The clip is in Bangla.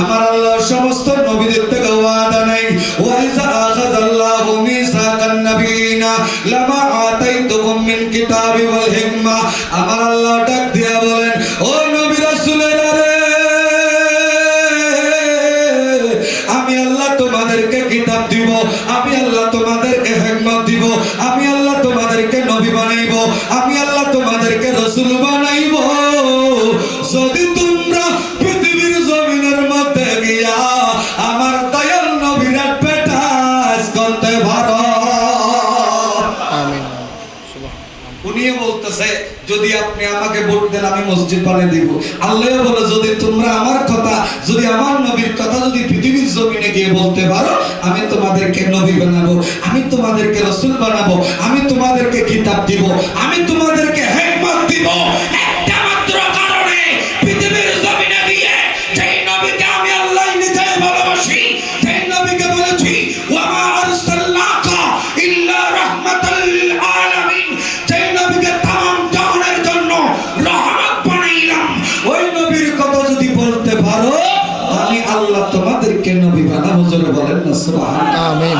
আমার আল্লাহ সমস্ত নবীদের থেকে ওয়াদা নেই। ওয়াইজা আখাযাল্লাহু মিসাকান নাবিয়িনা লামা আতাইতুকুম মিন কিতাবি ওয়াল হিকমা। আমার আল্লাহ ডাক দিয়া বলেন, ও নবী রাসূলেরা রে! আমি আল্লাহ তোমাদেরকে কিতাব দিব, আমি আল্লাহ তোমাদেরকে হিকমত দিব, আমি আল্লাহ তোমাদেরকে নবী বানাইব, আমি আল্লাহ তোমাদেরকে রাসূল বানাইব। উনিও বলতেছে, যদি আপনি আমাকে ভোট দেন, আমি মসজিদ বানিয়ে দিব। আল্লাহ বলে, যদি তোমরা আমার কথা, যদি আমার নবীর কথা যদি পৃথিবীর জমিনে গিয়ে বলতে পারো, আমি তোমাদেরকে নবী বানাবো, আমি তোমাদেরকে রসুল বানাবো, আমি তোমাদেরকে কিতাব দিব, আমি তোমাদেরকে হেকমত দিব। একটা মাত্র কারণে পৃথিবীর জমিনে গিয়ে যেই নবীকে আমি আল্লাহ আমি আল্লাহ তোমাদেরকে নবী বানা হজরে বলেন না সুবহানাল্লাহ। আমিন।